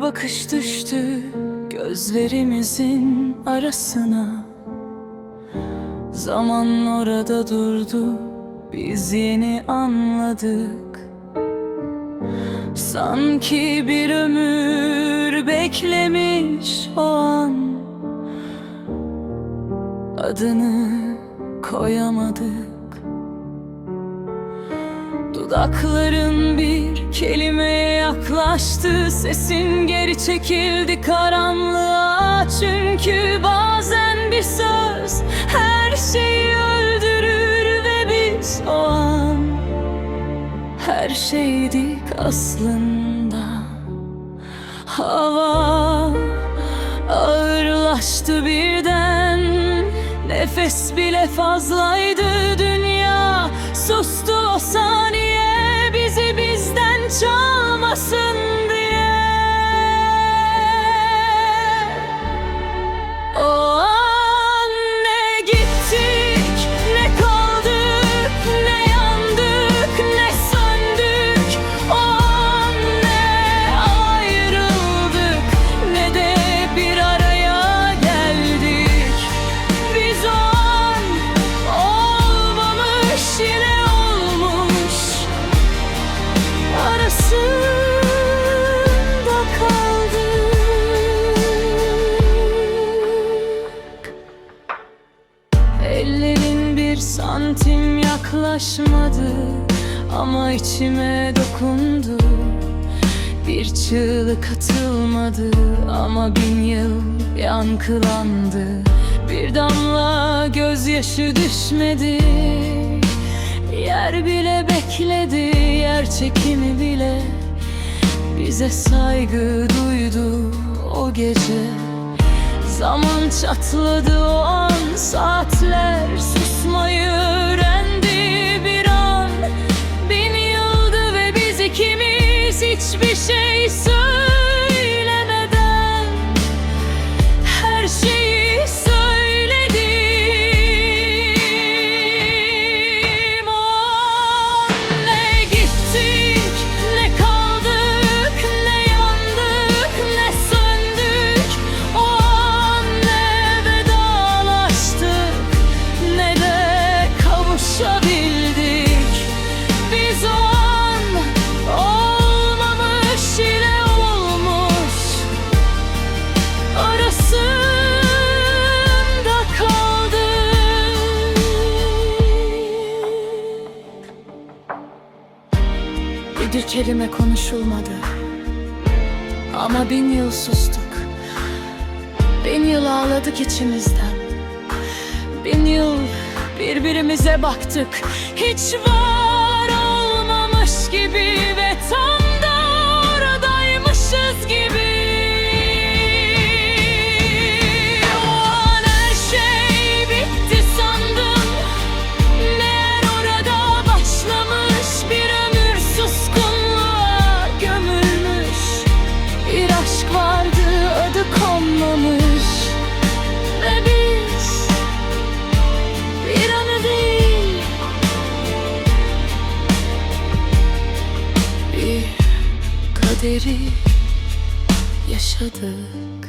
Bakış düştü gözlerimizin arasına. Zaman orada durdu biz yeni anladık. Sanki bir ömür beklemiş o an. Adını koyamadık Dudakların bir kelimeye yaklaştı. Sesin geri çekildi karanlığa. Çünkü bazen bir söz her şeyi öldürür Ve biz o an her şeydik aslında. Hava ağırlaştı birden. Nefes bile fazlaydı. Dünya Sustu o saniye yaklaşmadı ama içime dokundu. Bir çığlık atılmadı ama bin yıl yankılandı. Bir damla gözyaşı düşmedi. Yer bile bekledi, yer çekimi bile. Bize saygı duydu o gece. Zaman çatladı o an hiçbir şey söylemeden Bir kelime konuşulmadı. Ama bin yıl sustuk. Bin yıl ağladık içimizden. Bin yıl birbirimize baktık. Hiç var olmamış gibi Ve tam kaderi yaşadık